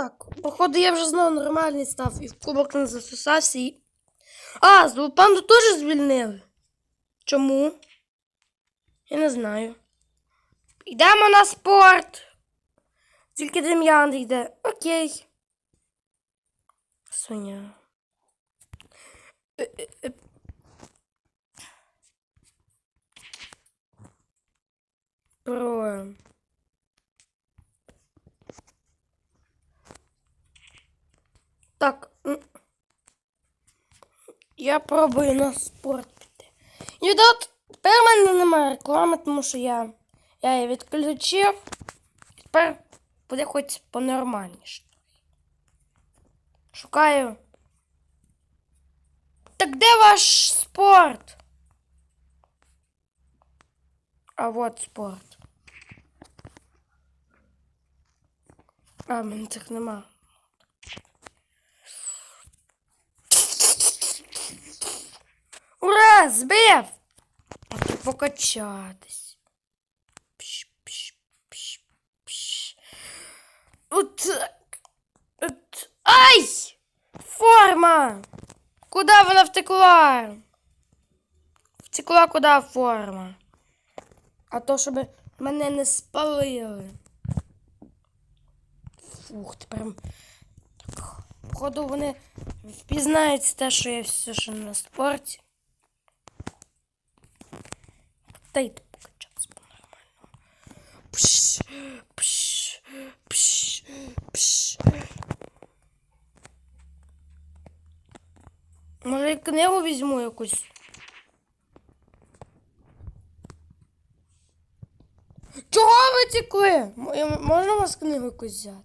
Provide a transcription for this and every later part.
Так, походу я вже знову нормальний став і в кубок не засосався і. А, злу панду теж звільнили. Чому? Я не знаю. Йдемо на спорт. Тільки Дем'ян йде. Окей. Соня. Е, е, е. Про. Так. Я пробую на спорт піти. І от тепер в мене немає реклами, тому що я, я її відключив. Тепер буде хоч понормальніше. Шукаю. Так де ваш спорт? А вот спорт. А, мене цих нема. Ура! Збив! Ти покачатись. Пш. Отак. От. Ай! Форма! Куда вона втекла? Втекла куди форма? А то, щоб мене не спалили. Фух, тепер. Походу вони впізнають те, що я все ще на спорті. Дайте покачатися по-нормальному. Пш, пш, пш, пш. Може, книгу візьму якусь. Чого ви я- Можна у вас книгу якусь взяти?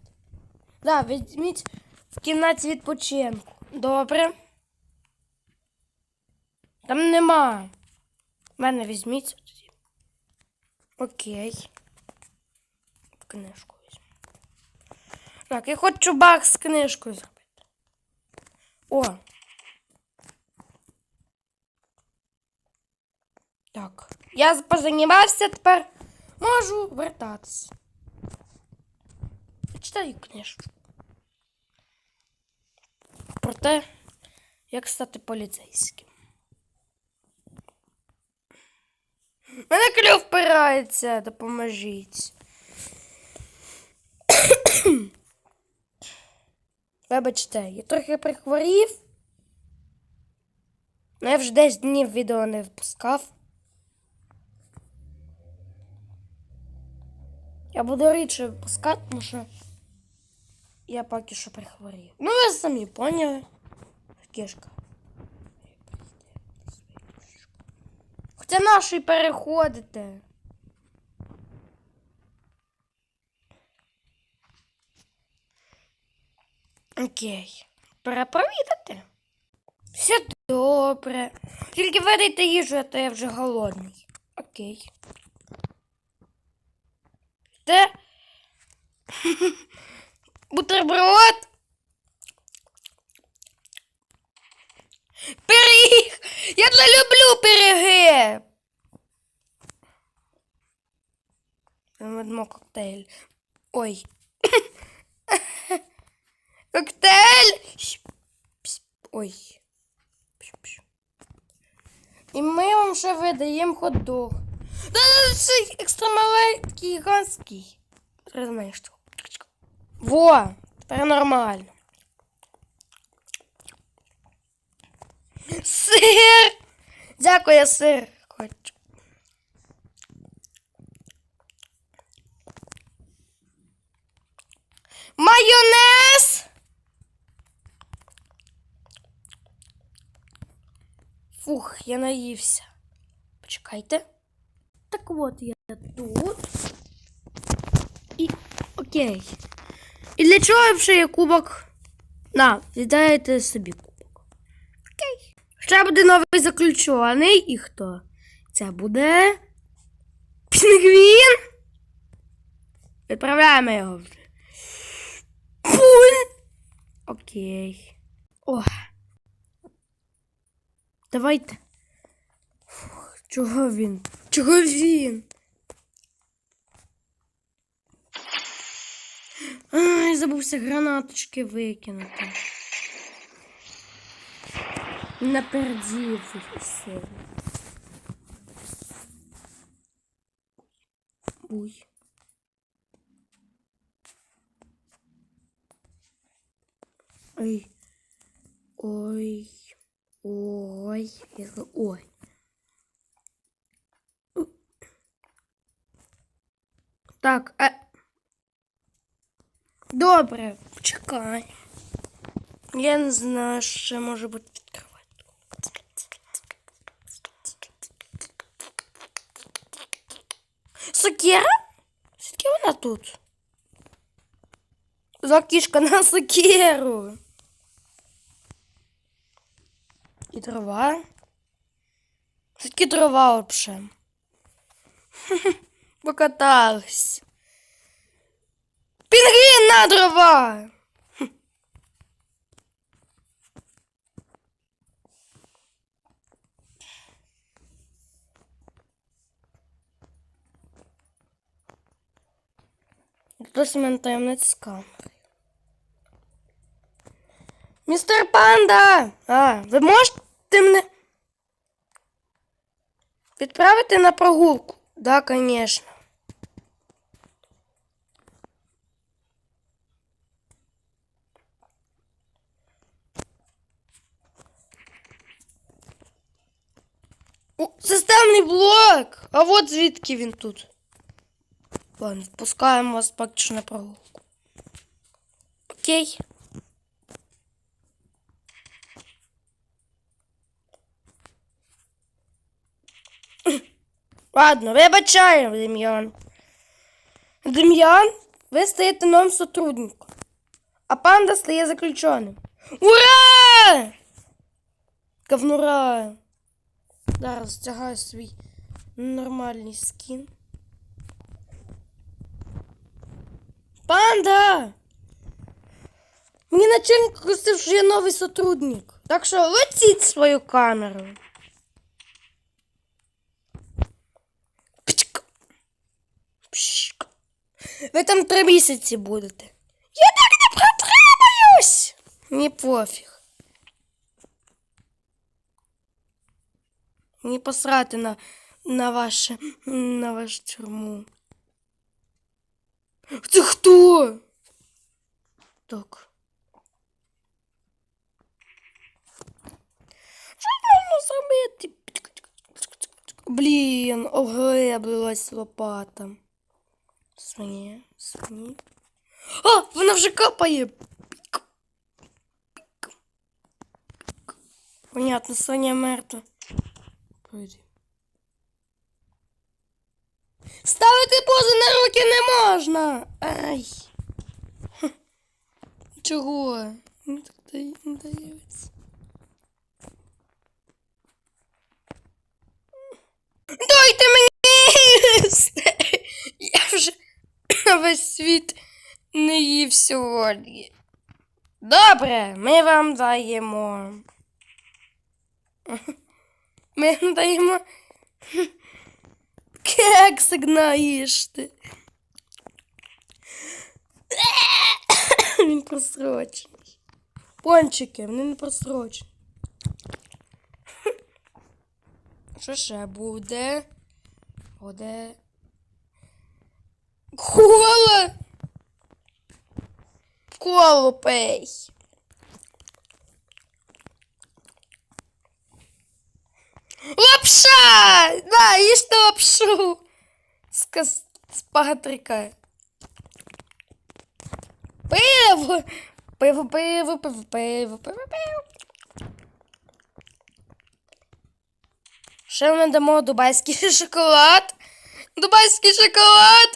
Да, візьміть в кімнаті відпочинку. Добре. Там нема. Мене візьміть. Окей. Книжку візьму. Так, я хочу баг з книжкою зробити. О. Так. Я позанімався тепер. Можу вертатись. Читаю книжку. Про те, як стати поліцейським. Мене клюв впирається, допоможіть. Вибачте, я трохи прихворів. Ну, я вже 10 днів відео не випускав. Я буду рідше випускати, тому що я поки що прихворів. Ну, ви самі поняли. Кішка. Хоча наші переходите. Окей. Перепровідати. Все добре. Тільки видайте їжу, а то я вже голодний. Окей. Де? Бутерброд? Пиріг! Я не люблю пироги! Ведмо коктейль. Ой. Коктейль! Ой. І ми вам ще видаємо хот-дог. Та це екстра маленький, гігантський. Розумієш що? Во! Тепер нормально. Сир! Дякую, сир. Хочу. Майонез! Фух, я наївся. Почекайте. Так от я тут. І окей. І для чого вже є кубок? На, віддаєте собі. Ще буде новий заключений. І хто? Це буде. Пінгвін. Відправляємо його. Пуль. Окей. О. Давайте. Фух, чого він? Чого він? Ай, забувся гранаточки викинути. Напердів все. Буй. Ой. Ой. Ой. Ой. Так, е. Добре, чекай. Я не знаю, що може бути відкривати. Сокира? Звідки вона тут? Закішка на сокиру. І трава. Звідки трава вообще? Покатались. Пінгвін на дрова! Хтось мене таємниць з камери. Містер Панда! А, ви можете мене відправити на прогулку? Да, конечно. О, системний блок! А от звідки він тут? Ладно, впускаємо вас що на прогулку. Окей. Ладно, вибачаємо, Дем'ян. Дем'ян, ви стаєте новим сотрудником. А панда стає заключеним. Ура! Говнура! Зараз стягаю свій нормальний скін. Панда! Мені начальник сказав, що я новий сотрудник. Так що летіть свою камеру. Пчк. Пшк. Ви там три місяці будете. Я так не протримаюсь! Мені пофіг. Мені посрати на, на ваше, на вашу тюрму. Це хто? Так. Можна зробити? Блін, огреблилась лопата. Свині, свині. А, вона вже капає. Понятно, свиня мертва. Пройди. Ставити пози на руки не можна. Ай. Чого? Мені так дається. Дайте мені їсти. Я вже весь світ не їв сьогодні. Добре, ми вам даємо. Ми даємо кексик наїжте. Він просрочений. Пончики, вони не просрочені. Що ще буде? Буде. Кола! Колу пей. Лапша! Да, ты лапшу. Сказ... з патрика. Пиво! Пиво, пиво, пиво, пиво, пиво, пиво. Ще ми дамо дубайський шоколад. Дубайський шоколад.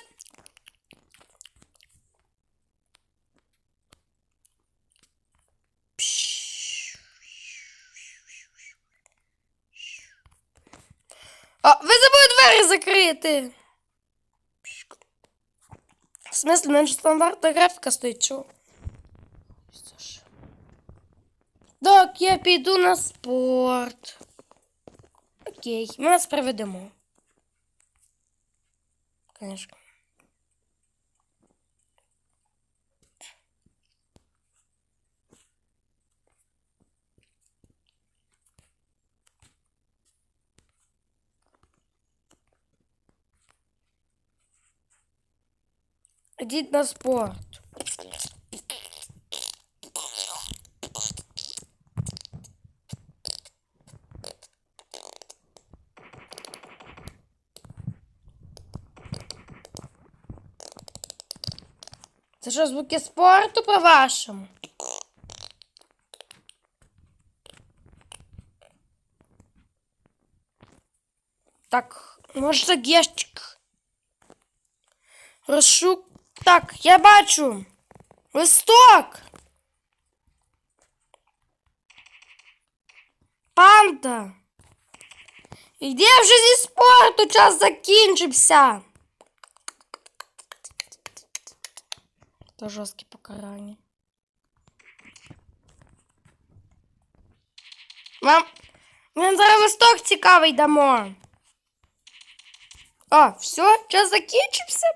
А, ви забули двері закрити. В смысле, менше стандартна графіка стоїть, чого? Так, я піду на спорт. Окей, ми вас приведемо. Конечно. Ідіть на спорт. Це що, звуки спорту по-вашому? Так, може гещик? Розшук. Так, я бачу. Листок. Панда. Іди вже зі спорту, час закінчився. Це жорстке покарання. Мам, мені зараз листок цікавий дамо. А, все, час закінчився.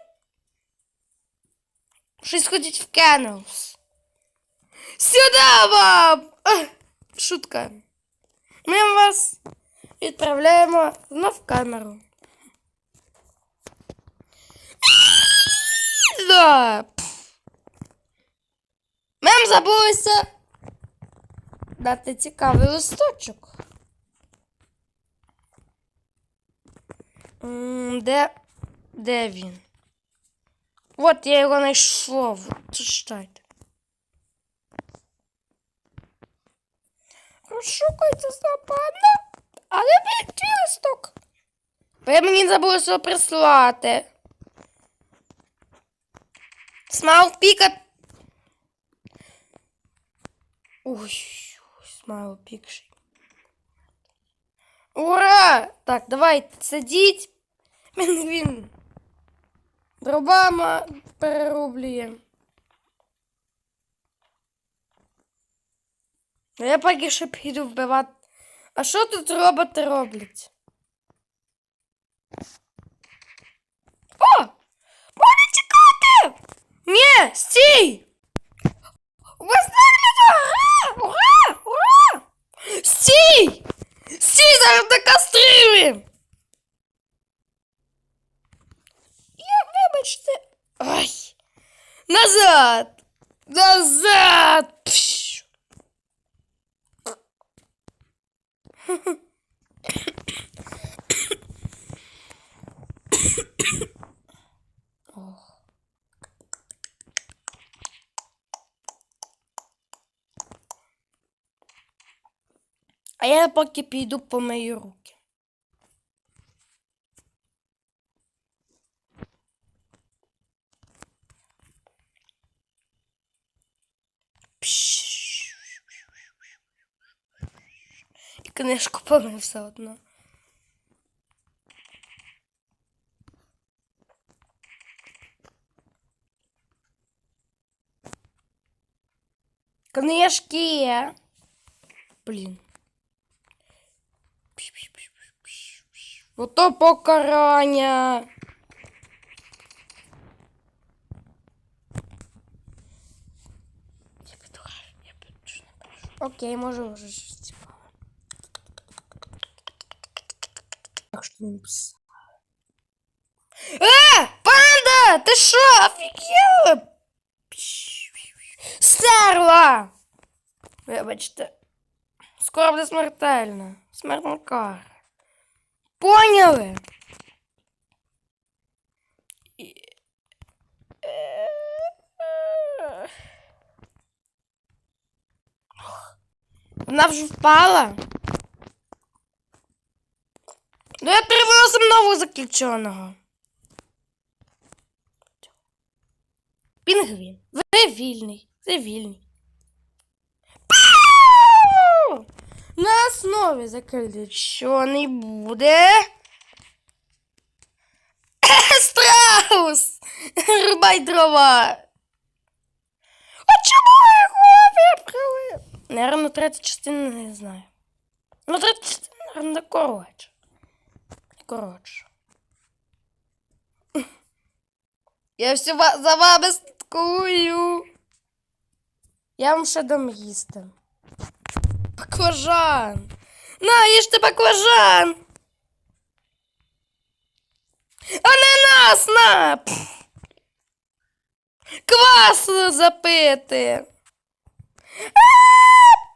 Щось ходить в Кеннелс. Сюди вам! Шутка. Ми вас відправляємо знов в камеру. Мем забулося дати цікавий листочок. Де, де він? От я його знайшов. Читайте. Розшукуйте западна, але блін, твій листок. Ви мені забулося прислати. Смайл піка. Ой, смайл пікший. Ура! Так, давайте сидіть. Він він. Дробами перероблює. Ну, Я поки що піду вбивати. А що тут роботи роблять? О! Можна тікати! Ні, стій! У вас вигляд! Ура! Ура! Ура! Стій! Стій, зараз накастрили! Я, Вибачте. Ой! Назад! Назад! Пш! А я поки піду помию руки. книжку помив все одно. Книжки є. Блін. Ото покарання. Я піду, я піду, що не бачу. Окей, може вже Так що не писав. Е, панда, ти що, офігела? Стерла! Вибачте. Скоро буде смертельно. Смертна кара. Поняли? І- Е, е. Вона вже впала. Ну я перевелася нового заключеного. Пінгвін. Ви вільний. Ви вільний. На основі заключений буде. Страус! Рубай дрова. А чому його вибрали? Наверно, третя частина не знаю. Ну, третя частина, наверно, коротше. Коротше. Я все за вами слідкую. Я вам ще дам їсти. Баклажан. На, їжте баклажан. Ананас, на! Пф. Запити. А!